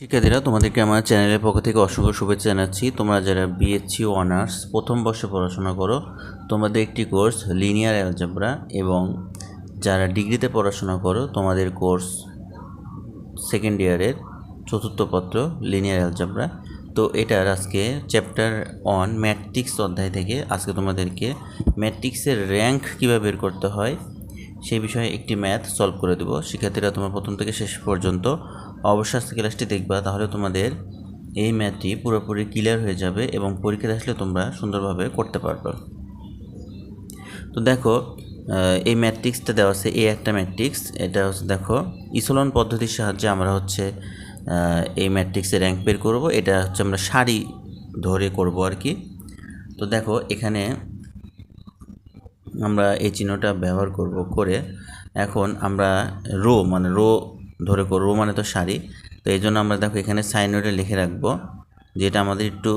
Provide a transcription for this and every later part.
শিক্ষার্থীরা, তোমাদেরকে আমার চ্যানেলের পক্ষ থেকে অসংখ্য শুভেচ্ছা জানাচ্ছি। তোমরা যারা বিএসসি অনার্স প্রথম বর্ষে পড়াশোনা করো, তোমাদের একটি কোর্স লিনিয়ার অ্যালজেব্রা এবং যারা ডিগ্রিতে পড়াশোনা করো, তোমাদের কোর্স সেকেন্ড ইয়ারের চতুর্থ পত্র লিনিয়ার অ্যালজেব্রা। তো এটার আজকে চ্যাপ্টার অন ম্যাট্রিক্স অধ্যায় থেকে আজকে তোমাদেরকে ম্যাট্রিক্সের র্যাঙ্ক কীভাবে বের করতে হয়, সেই বিষয়ে একটি ম্যাথ সলভ করে দেবো। শিক্ষার্থীরা, তোমার প্রথম থেকে শেষ পর্যন্ত অবশ্যই আজকে ক্লাসটি দেখবা, তাহলে তোমাদের এই ম্যাথটি পুরোপুরি ক্লিয়ার হয়ে যাবে এবং পরীক্ষাতে আসলে তোমরা সুন্দরভাবে করতে পারবে। তো দেখো এই ম্যাট্রিক্সটা দেওয়া আছে, এই একটা ম্যাট্রিক্স এটা হচ্ছে দেখো ইসোলন পদ্ধতির সাহায্যে আমরা হচ্ছে এই ম্যাট্রিক্সের র্যাঙ্ক বের করব, এটা হচ্ছে আমরা সারি ধরে করব আর কি। তো দেখো, এখানে আমরা এই চিহ্নটা ব্যবহার করব করে এখন আমরা রো মানে রো ধরে করব মানে তো সারি তো এই জন্য আমরা দেখো এখানে সাইন ওয়েটে লিখে রাখব, যেটা আমাদের একটু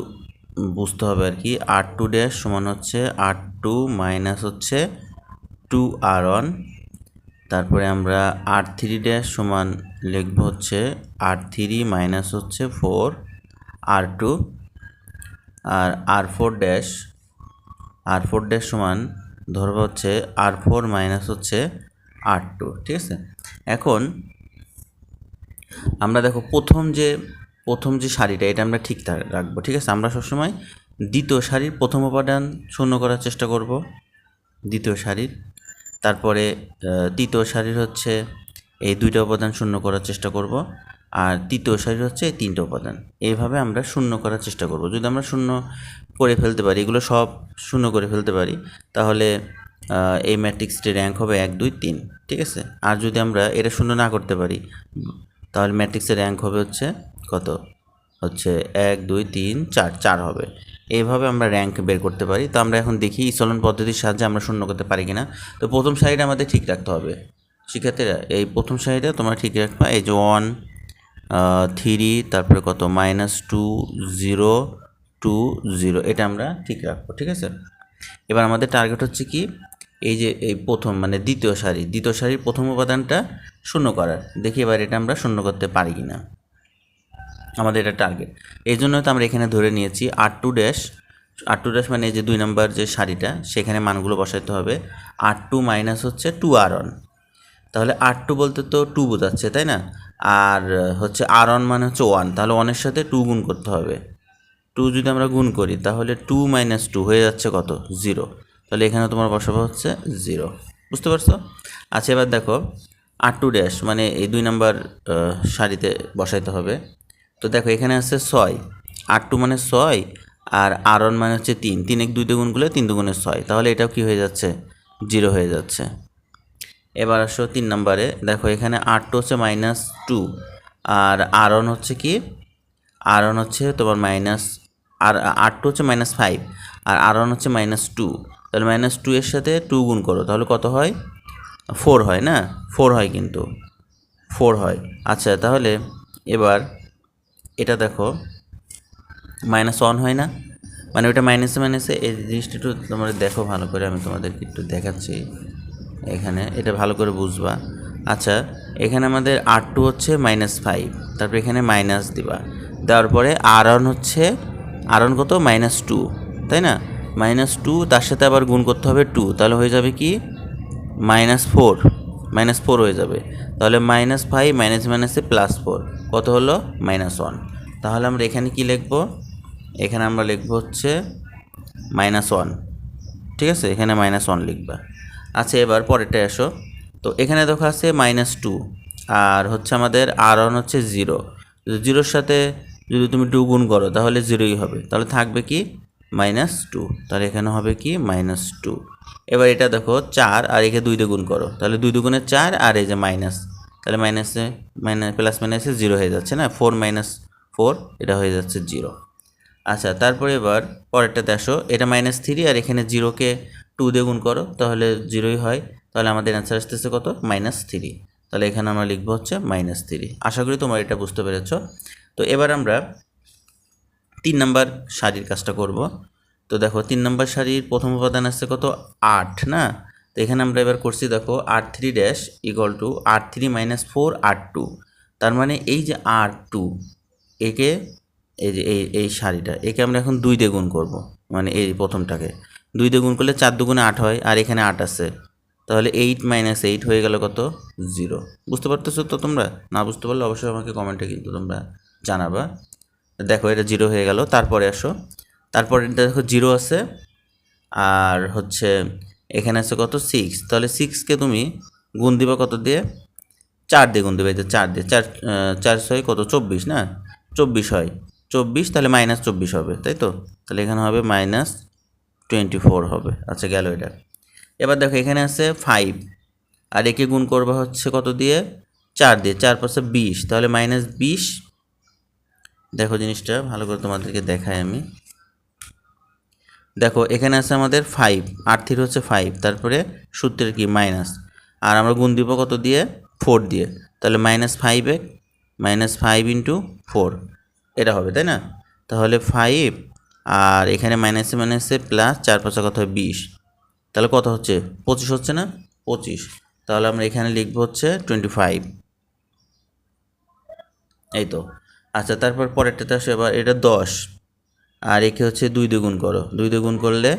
বুঝতে হবে আর কি। আর টু ড্যাশ সমান হচ্ছে আর টু মাইনাস হচ্ছে টু আর ওয়ান তারপরে আমরা আর থ্রি ড্যাশ সমান লিখব হচ্ছে আর থ্রি মাইনাস হচ্ছে ফোর আর টু আর R four dash R four dash সমান ধরবো হচ্ছে আর ফোর মাইনাস হচ্ছে আর টু ঠিক আছে? এখন আমরা দেখো প্রথম যে প্রথম যে শাড়িটা, এটা আমরা ঠিক রাখব, ঠিক আছে? আমরা সবসময় দ্বিতীয় শাড়ির প্রথম উপাদান শূন্য করার চেষ্টা করব, দ্বিতীয় শাড়ির। তারপরে তৃতীয় শাড়ির হচ্ছে এই দুইটা উপাদান শূন্য করার চেষ্টা করব, আর তৃতীয় শাড়ির হচ্ছে এই তিনটা উপাদান। এইভাবে আমরা শূন্য করার চেষ্টা করব। যদি আমরা শূন্য করে ফেলতে পারি, এগুলো সব শূন্য করে ফেলতে পারি, তাহলে এই ম্যাট্রিক্সটির র্যাঙ্ক হবে এক, দুই, তিন, ঠিক আছে? আর যদি আমরা এটা শূন্য না করতে পারি তাহলে ম্যাট্রিক্সের র্যাঙ্ক হবে হচ্ছে কত? হচ্ছে এক, দুই, তিন, চার চার হবে। এইভাবে আমরা র্যাঙ্ক বের করতে পারি। তো আমরা এখন দেখি ইসলন পদ্ধতির সাহায্যে আমরা শূন্য করতে পারি কিনা। তো প্রথম সারিটা আমাদের ঠিক রাখতে হবে। শিক্ষার্থীরা, এই প্রথম সারিটা তোমরা ঠিক রাখবা। এই যে ওয়ান থ্রি তারপরে কত? Minus two zero two zero এটা আমরা ঠিক রাখব, ঠিক আছে? এবার আমাদের টার্গেট হচ্ছে কি? এই যে, এই প্রথম মানে দ্বিতীয় সারি, দ্বিতীয় সারির প্রথম উপাদানটা শূন্য করার। দেখি এবার এটা আমরা শূন্য করতে পারি কি না আমাদের এটা টার্গেট এই জন্য তো আমরা এখানে ধরে নিয়েছি R two dash R two dash মানে এই যে দুই নম্বর যে সারিটা, সেখানে মানগুলো বসাইতে হবে। আর টু মাইনাস হচ্ছে টু আর অন তাহলে আর টু বলতে তো টু বোঝাচ্ছে, তাই না? আর হচ্ছে আর অন মানে হচ্ছে ওয়ান তাহলে ওয়ানের সাথে টু গুণ করতে হবে। টু যদি আমরা গুণ করি, তাহলে টু মাইনাস টু হয়ে যাচ্ছে কত? জিরো তাহলে এখানে তোমার বসাবো হচ্ছে জিরো বুঝতে পারছ? আচ্ছা এবার দেখো আর টু ড্যাশ মানে এই দুই নাম্বার সারিতে বসাইতে হবে। তো দেখো, এখানে আছে ছয়। আর টু মানে ছয়, আর আর ওয়ান মানে হচ্ছে তিন। তিন এক দুই দুগুণ করলে তিন দুগুণে ছয়। তাহলে এটাও কি হয়ে যাচ্ছে? জিরো হয়ে যাচ্ছে। এবার আসো তিন নম্বরে দেখো, এখানে আর টু হচ্ছে মাইনাস টু আর আর ওয়ান হচ্ছে কি? আর ওয়ান হচ্ছে তোমার মাইনাস আর আর টু হচ্ছে মাইনাস ফাইভ আর আর ওয়ান হচ্ছে মাইনাস টু তাহলে মাইনাস টু এর সাথে টু গুণ করো, তাহলে কত হয়? ফোর হয় না? ফোর হয় কিন্তু। ফোর হয়। আচ্ছা তাহলে এবার এটা দেখো মাইনাস ওয়ান হয় না? মানে ওটা মাইনাসে মাইনাসে এই জিনিসটা একটু তোমরা দেখো ভালো করে, আমি তোমাদেরকে একটু দেখাচ্ছি এখানে। এটা ভালো করে বুঝবা। আচ্ছা এখানে আমাদের আর টু হচ্ছে মাইনাস ফাইভ তারপর এখানে মাইনাস দিবা। দেওয়ার পরে আর ওয়ান হচ্ছে আর ওয়ান কত? মাইনাস টু তাই না? মাইনাস টু, তার সাথে আবার গুণ করতে হবে টু। তাহলে হয়ে যাবে কি? Minus four. মাইনাস ফোর হয়ে যাবে। তাহলে মাইনাস ফাইভ, মাইনাস মাইনাসে প্লাস ফোর। কত হলো? Minus one. তাহলে আমরা এখানে কি লিখব? এখানে আমরা লিখব হচ্ছে মাইনাস ওয়ান। ঠিক আছে? এখানে মাইনাস ওয়ান লিখবা। আচ্ছা এবার পরেরটা এসো তো এখানে দেখো আছে মাইনাস টু। আর হচ্ছে আমাদের আর ওয়ান হচ্ছে জিরো। জিরোর সাথে যদি তুমি টু গুণ করো, তাহলে জিরোই হবে। তাহলে থাকবে কি? Minus two. তাহলে এখানে হবে কি? Minus two. এবার এটা দেখো, চার আর একে দুই গুণ করো। তাহলে দুই দুগুণে চার আর এই যে মাইনাস। তাহলে মাইনাসে মাইনাস প্লাস মাইনাসে জিরো হয়ে যাচ্ছে না? ফোর মাইনাস ফোর এটা হয়ে যাচ্ছে জিরো আচ্ছা তারপরে এবার পরেরটাতে আসো। এটা মাইনাস থ্রি আর এখানে জিরোকে টু দিয়ে করো, তাহলে জিরোই হয়। তাহলে আমাদের অ্যান্সার আসতেছে কত? মাইনাস থ্রি তাহলে এখানে আমরা লিখব হচ্ছে মাইনাস থ্রি আশা করি তোমার এটা বুঝতে পেরেছ। তো এবার আমরা তিন নাম্বার শাড়ির কাজটা করব। তো দেখো, তিন নাম্বার শাড়ির প্রথম উপাদান আসছে কত? আট, না? তো এখানে আমরা এবার করছি, দেখো R three dash equal to R three minus four R two তার মানে এই যে আর টু একে এই যে এই এই শাড়িটা, একে আমরা এখন দুই দিয়ে গুণ করব মানে এই প্রথমটাকে। দুই দিয়ে করলে চার দুগুণে আট হয়, আর এখানে আট আছে তাহলে এইট মাইনাস এইট হয়ে গেল কত? জিরো বুঝতে পারতেছো তো তোমরা? না বুঝতে পারলে অবশ্যই আমাকে কমেন্টে কিন্তু তোমরা জানাবা। দেখো, এটা জিরো হয়ে গেল। তারপরে আসো। তারপরে এটা দেখো জিরো আছে। আর হচ্ছে এখানে আছে কত? সিক্স তাহলে সিক্সকে তুমি গুণ দিবা কত দিয়ে? চার দিয়ে গুণ দেবে যে চার দিয়ে। চার চার ছয় কত? চব্বিশ না? চব্বিশ হয়। চব্বিশ, তাহলে মাইনাস চব্বিশ হবে, তাই তো? তাহলে এখানে হবে মাইনাস টোয়েন্টি ফোর হবে। আচ্ছা গেল এটা। এবার দেখো, এখানে আছে ফাইভ আর একে গুণ করবা হচ্ছে কত দিয়ে? চার দিয়ে। চার পাশে বিশ। তাহলে মাইনাস বিশ দেখো জিনিসটা, ভালো করে তোমাদেরকে দেখাই আমি। দেখো, এখানে আছে আমাদের ফাইভ আট থ্রি হচ্ছে ফাইভ তারপরে সূত্রের কি? মাইনাস আর আমরা গুণ দিব কত দিয়ে? ফোর দিয়ে। তাহলে মাইনাস ফাইভ এক মাইনাস ফাইভ ইন্টু ফোর এটা হবে, তাই না? তাহলে ফাইভ আর এখানে মাইনাসে মাইনাসে প্লাস চার পাঁচা কত হয় বিশ। তাহলে কত হচ্ছে? পঁচিশ হচ্ছে না? পঁচিশ। তাহলে আমরা এখানে লিখব হচ্ছে টোয়েন্টি ফাইভ এই তো। আচ্ছা তারপর পরেরটাতে আসো, এবার এটা দশ। আর একে হচ্ছে দুই দুগুণ করো। দুই দুগুণ করলে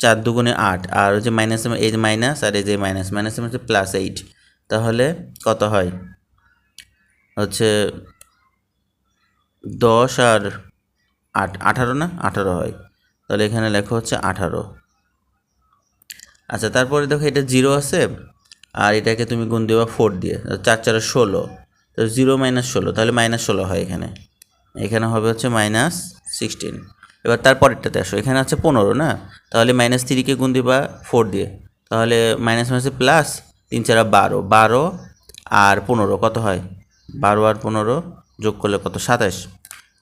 চার দুগুণে আট। আর হচ্ছে মাইনাস এই যে মাইনাস আর এই যে মাইনাস মাইনাস হচ্ছে প্লাস এইট তাহলে কত হয়? হচ্ছে দশ আর আট। আঠারো না? আঠারো হয়। তাহলে এখানে লেখা হচ্ছে আঠারো। আচ্ছা তারপরে দেখো এটা জিরো আছে, আর এটাকে তুমি গুণ দেবা ফোর দিয়ে। চার চারে ষোলো। তো জিরো মাইনাস ষোলো, তাহলে মাইনাস ষোলো হয় এখানে। এখানে হবে হচ্ছে মাইনাস সিক্সটিন। এবার তারপরেরটাতে আসো, এখানে আছে পনেরো না? তাহলে মাইনাস থ্রিকে গুণ দিবা ফোর দিয়ে। তাহলে মাইনাস মাইনাসে প্লাস তিন চারা বারো বারো আর পনেরো, কত হয়? বারো আর পনেরো যোগ করলে কত? সাতাশ।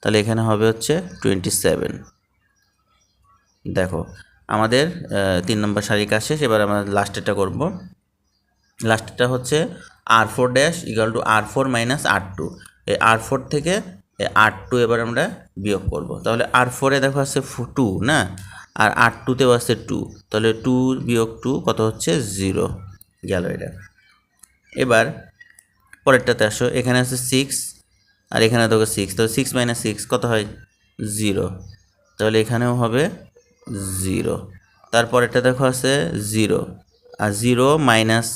তাহলে এখানে হবে হচ্ছে টোয়েন্টি সেভেন দেখো, আমাদের তিন নম্বর শাড়ি কাজ শেষ, এবার আমরা লাস্টেরটা করব। লাস্টেরটা হচ্ছে R four dash equal to R four minus R two এই আর ফোর থেকে আর টু এবার আমরা বিয়োগ করব। তাহলে আর ফোরে দেখো আছে টু না? আর আর টুতেও আছে টু তাহলে টু বিয়োগ টু কত হচ্ছে? জিরো গেল এটা। এবার পরেরটাতে আসো। এখানে আছে সিক্স আর এখানে দেখো সিক্স তাহলে সিক্স মাইনাস সিক্স কত হয়? জিরো তাহলে এখানেও হবে জিরো তারপরেরটা দেখো আছে জিরো আর জিরো মাইনাস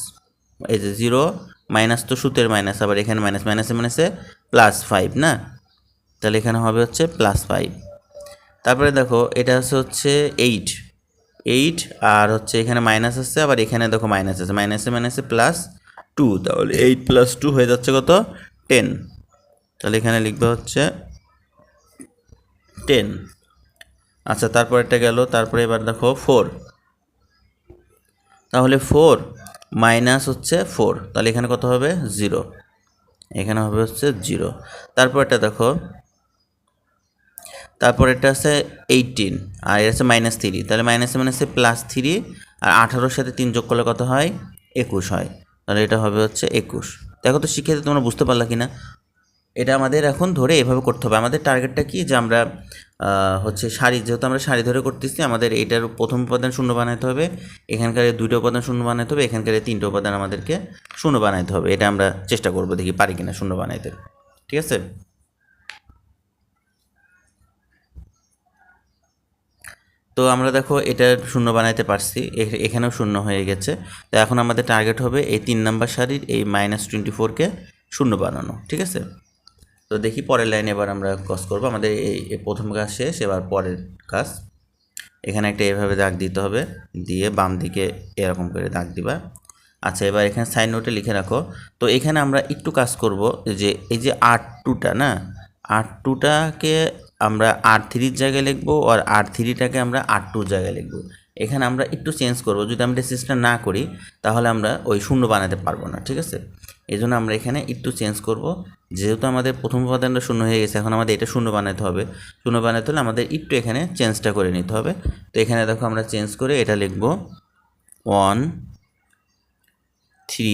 এই যে জিরো মাইনাস তো সুতের মাইনাস আবার এখানে মাইনাস মাইনাসে মাইনাসে প্লাস ফাইভ না? তাহলে এখানে হবে হচ্ছে প্লাস ফাইভ তারপরে দেখো, এটা আছে হচ্ছে এইট এইট আর হচ্ছে এখানে মাইনাস আছে, আবার এখানে দেখো মাইনাস আছে। মাইনাসে মাইনাসে প্লাস টু তাহলে এইট প্লাস টু হয়ে যাচ্ছে কত? টেন তাহলে এখানে লিখবে হচ্ছে টেন আচ্ছা তারপর একটা গেল, তারপরে এবার দেখো ফোর তাহলে ফোর মাইনাস হচ্ছে ফোর, তাহলে এখানে কত হবে? জিরো। এখানে হবে হচ্ছে জিরো। তারপর এটা দেখো। তারপর এটা আছে এইটিন, আর এটা আছে মাইনাস থ্রি তাহলে মাইনাসে মাইনাসে প্লাস থ্রি আর আঠারোর সাথে তিন যোগ করলে কত হয়? একুশ হয়। তাহলে এটা হবে হচ্ছে একুশ। দেখো তো শিক্ষার্থী, তোমরা বুঝতে পারলা কি না এটা আমাদের এখন ধরে এভাবে করতে হবে। আমাদের টার্গেটটা কি যে আমরা হচ্ছে শাড়ি, যেহেতু আমরা শাড়ি ধরে করতেছি, আমাদের এইটার প্রথম উপাদান শূন্য বানাতে হবে, এখানকার দুইটা উপাদান শূন্য বানাতে হবে, এখানকার তিনটে উপাদান আমাদেরকে শূন্য বানাইতে হবে। এটা আমরা চেষ্টা করব দেখি পারি কিনা শূন্য বানাইতে। ঠিক আছে? তো আমরা দেখো এটা শূন্য বানাইতে পারছি এখানেও শূন্য হয়ে গেছে। তো এখন আমাদের টার্গেট হবে এই তিন নাম্বার শাড়ির এই মাইনাস টোয়েন্টি ফোরকে শূন্য বানানো। ঠিক আছে? তো দেখি পরের লাইনে এবার আমরা কাজ করব। আমাদের এই এই প্রথম কাজ শেষ, এবার পরের কাজ। এখানে একটা এভাবে দাগ দিতে হবে, দিয়ে বাম দিকে এরকম করে দাগ দিবা। আচ্ছা এবার এখানে সাইন নোটে লিখে রাখো। তো এখানে আমরা একটু কাজ করব যে, এই যে আর টুটা না আর টুটাকে আমরা আর থ্রির জায়গায় লিখব, আর আর থ্রিটাকে আমরা আর টুর জায়গায় লিখব। এখানে আমরা একটু চেঞ্জ করব। যদি আমরা চেঞ্জটা না করি, তাহলে আমরা ওই শূন্য বানাতে পারব না, ঠিক আছে? এই জন্য আমরা এখানে একটু চেঞ্জ করব। যেহেতু আমাদের প্রথম উপাদানটা শূন্য হয়ে গেছে, এখন আমাদের এটা শূন্য বানাতে হবে। শূন্য বানাতে হলে আমাদের একটু এখানে চেঞ্জটা করে নিতে হবে। তো এখানে দেখো আমরা চেঞ্জ করে এটা লিখব one three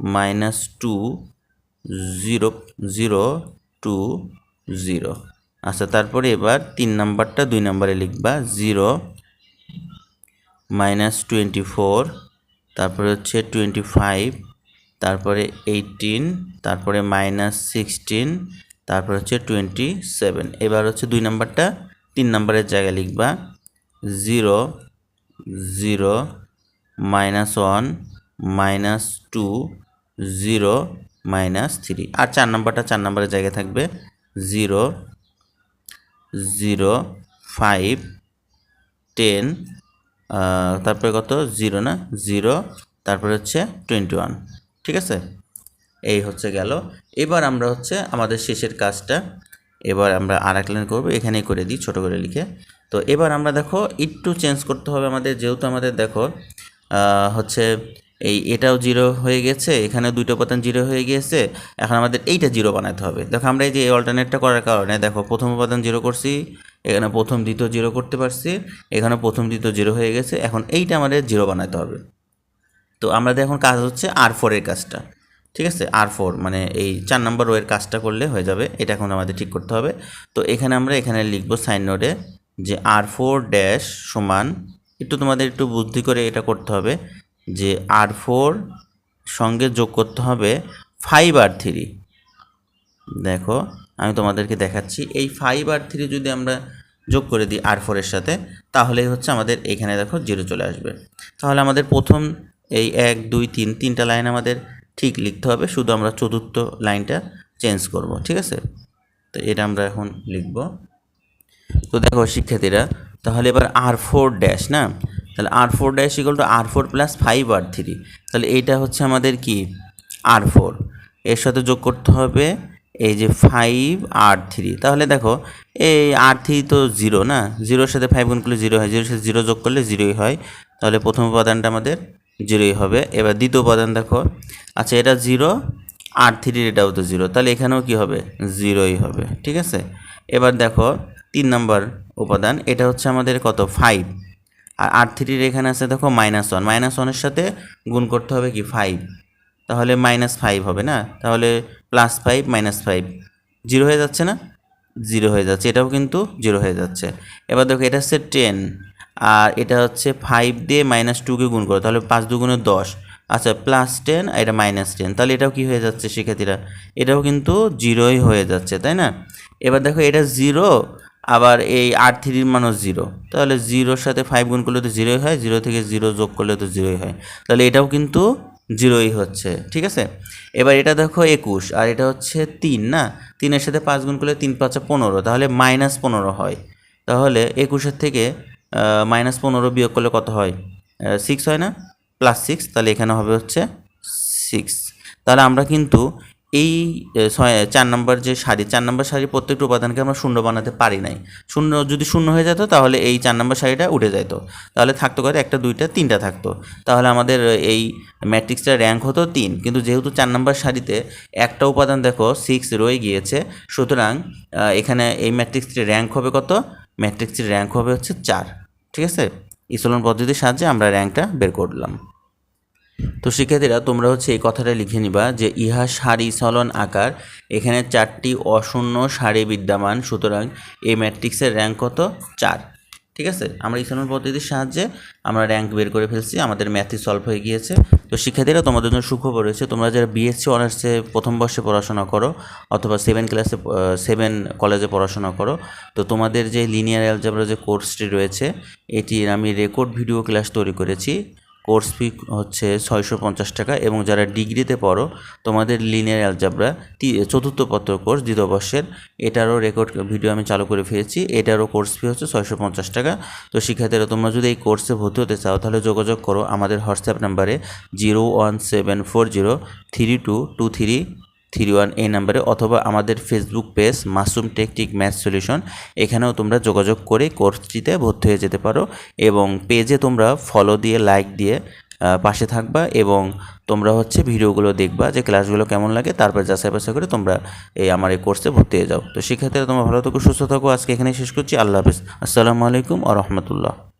minus two zero zero two zero আচ্ছা তারপরে এবার তিন নাম্বারটা দুই নাম্বারে লিখবা জিরো মাইনাস টোয়েন্টি ফোর তারপরে হচ্ছে টোয়েন্টি ফাইভ তারপরে এইটিন তারপরে মাইনাস সিক্সটিন তারপর হচ্ছে টোয়েন্টি সেভেন এবার হচ্ছে দুই নাম্বারটা, তিন নাম্বারের জায়গায় লিখবা zero zero minus one minus two zero minus three আর চার নাম্বারটা চার নাম্বারের জায়গায় থাকবে জিরো জিরো ফাইভ টেন তারপরে কত? জিরো না? জিরো। তারপরে হচ্ছে টোয়েন্টি ওয়ান। ঠিক আছে? এই হচ্ছে গেল। এবার আমরা হচ্ছে আমাদের শেষের কাজটা। এবার আমরা আর এক লাইন করব। এখানেই করে দিই, ছোটো করে লিখে। তো এবার আমরা দেখো, একটু চেঞ্জ করতে হবে আমাদের। যেহেতু আমাদের দেখো হচ্ছে এই এটাও জিরো হয়ে গেছে এখানে দুইটা উপাদান জিরো হয়ে গিয়েছে এখন আমাদের এইটা জিরো বানাতে হবে। দেখো আমরা এই যে অল্টারনেটটা করার কারণে দেখো, প্রথম উপাদান জিরো করছি। এখানে প্রথম দ্বিতীয় জিরো করতে পারছি, এখানে প্রথম দ্বিতীয় জিরো হয়ে গেছে, এখন এইটা আমাদের জিরো বানাতে হবে। তো আমাদের এখন কাজ হচ্ছে আর ফোরের কাজটা, ঠিক আছে? আর ফোর মানে এই চার নম্বর ওয়ের কাজটা করলে হয়ে যাবে, এটা এখন আমাদের ঠিক করতে হবে। তো এখানে আমরা এখানে লিখব সাইন নোটে যে আর ফোর ড্যাশ সমান, একটু তোমাদের একটু বুদ্ধি করে এটা করতে হবে, যে আর ফোর সঙ্গে যোগ করতে হবে ফাইভ আর থ্রি দেখো আমি তোমাদেরকে দেখাচ্ছি। এই ফাইভ আর থ্রি যদি আমরা যোগ করে দিই আর ফোরের সাথে, তাহলেই হচ্ছে আমাদের এখানে দেখো জিরো চলে আসবে। তাহলে আমাদের প্রথম এই এক, দুই, তিন, তিনটা লাইন আমাদের ঠিক লিখতে হবে। শুধু আমরা চতুর্থ লাইনটা চেঞ্জ করব, ঠিক আছে? তো এটা আমরা এখন লিখব। তো দেখো শিক্ষার্থীরা, তাহলে এবার আর ফোর ড্যাশ না? তাহলে R four dash equal to R four plus five R three তাহলে এইটা হচ্ছে আমাদের কি? আর ফোর এর সাথে যোগ করতে হবে এই যে ফাইভ আর থ্রি তাহলে দেখো এই আর থ্রি তো জিরো না? জিরোর সাথে ফাইভ গুণ করলে জিরো হয় জিরোর সাথে জিরো যোগ করলে জিরোই হয়। তাহলে প্রথম উপাদানটা আমাদের জিরোই হবে। এবার দ্বিতীয় উপাদান দেখো। আচ্ছা এটা জিরো আর থ্রির এটাও তো জিরো তাহলে এখানেও কি হবে? জিরোই হবে, ঠিক আছে? এবার দেখো তিন নম্বর উপাদান, এটা হচ্ছে আমাদের কত? ফাইভ আর আর থ্রির এখানে আছে দেখো মাইনাস ওয়ান মাইনাস ওয়ানের সাথে গুণ করতে হবে কি? ফাইভ তাহলে মাইনাস ফাইভ হবে না? তাহলে plus five minus five zero হয়ে যাচ্ছে না? জিরো হয়ে যাচ্ছে। এটাও কিন্তু জিরো হয়ে যাচ্ছে। এবার দেখো, এটা হচ্ছে টেন আর এটা হচ্ছে ফাইভ দিয়ে মাইনাস টুকে গুণ করো, তাহলে পাঁচ দুগুণে দশ। আচ্ছা প্লাস টেন আর এটা মাইনাস টেন তাহলে এটাও কি হয়ে যাচ্ছে শিক্ষার্থীরা? এটাও কিন্তু জিরোই হয়ে যাচ্ছে, তাই না? এবার দেখো, এটা জিরো আবার এই আর থ্রির মানও জিরো তাহলে জিরোর সাথে ফাইভ গুণ করলে তো জিরোই হয় জিরো থেকে জিরো যোগ করলে তো জিরোই হয়। তাহলে এটাও কিন্তু জিরোই হচ্ছে, ঠিক আছে? এবার এটা দেখো একুশ, আর এটা হচ্ছে তিন, না? তিনের সাথে পাঁচ গুণ করলে তিন পাঁচে পনেরো, তাহলে মাইনাস পনেরো হয়। তাহলে একুশের থেকে মাইনাস পনেরো বিয়োগ করলে কত হয়? সিক্স হয় না? প্লাস সিক্স তাহলে এখানে হবে হচ্ছে সিক্স তাহলে আমরা কিন্তু এই চার নম্বর যে শাড়ি, চার নম্বর শাড়ি প্রত্যেকটা উপাদানকে আমরা শূন্য বানাতে পারি নাই। শূন্য, যদি শূন্য হয়ে যেত তাহলে এই চার নম্বর শাড়িটা উঠে যেত তাহলে থাকতো করে একটা, দুইটা, তিনটা থাকতো। তাহলে আমাদের এই ম্যাট্রিক্সটা র্যাঙ্ক হতো তিন। কিন্তু যেহেতু চার নম্বর শাড়িতে একটা উপাদান দেখো সিক্স রয়ে গিয়েছে, সুতরাং এখানে এই ম্যাট্রিক্সটির র্যাঙ্ক হবে কত? ম্যাট্রিক্সটির র্যাঙ্ক হবে হচ্ছে চার। ঠিক আছে? ইসলন পদ্ধতির সাহায্যে আমরা র্যাঙ্কটা বের করলাম। তো শিক্ষার্থীরা, তোমরা হচ্ছে এই কথাটা লিখে নিবা যে, ইহা সারি চলন আকার, এখানে চারটি অশূন্য সারি বিদ্যমান, সুতরাং এই ম্যাট্রিক্সের র্যাঙ্ক কত? চার। ঠিক আছে? আমরা ইসলন পদ্ধতির সাহায্যে আমরা র্যাঙ্ক বের করে ফেলছি, আমাদের ম্যাথই সলভ হয়ে গিয়েছে। তো শিক্ষার্থীরা, তোমাদের জন্য সুখবর রয়েছে, তোমরা যারা বিএসসি অনার্সে প্রথম বর্ষে পড়াশোনা করো, অথবা সেভেন ক্লাসে সেভেন কলেজে পড়াশোনা করো, তো তোমাদের যে লিনিয়ার অ্যালজাবরা যে কোর্সটি রয়েছে, এটির আমি রেকর্ড ভিডিও ক্লাস তৈরি করেছি। কোর্স ফি হচ্ছে ছয়শো পঞ্চাশ টাকা এবং যারা ডিগ্রিতে পড়ো, তোমাদের লিনিয়ার অ্যালজাবরা চতুর্থ পত্র কোর্স, দ্বিতীয় বর্ষের, এটারও রেকর্ড ভিডিও আমি চালু করে ফেলেছি, এটারও কোর্স ফি হচ্ছে ছয়শো পঞ্চাশ টাকা। তো শিক্ষার্থীরা, তোমরা যদি এই কোর্সে ভর্তি হতে চাও, তাহলে যোগাযোগ করো আমাদের হোয়াটসঅ্যাপ নাম্বারে zero one seven four zero three two two three three one এই নাম্বারে অথবা আমাদের Facebook page Masum টেকটিক math solution এখানেও তোমরা যোগাযোগ করে কোর্সটিতে ভর্তি হয়ে যেতে পারো এবং পেজে তোমরা ফলো দিয়ে লাইক দিয়ে পাশে থাকবা এবং তোমরা হচ্ছে ভিডিওগুলো দেখবা যে ক্লাসগুলো কেমন লাগে, তারপর যাচাই বাছাই করে তোমরা এই আমার এই কোর্সে ভর্তি হয়ে যাও। তো সেক্ষেত্রে তোমরা ভালো থাকো, সুস্থ থাকো। আজকে এখানেই শেষ করছি। আল্লাহ হাফিজ। আসসালামু আলাইকুম আ রহমতুল্লাহ।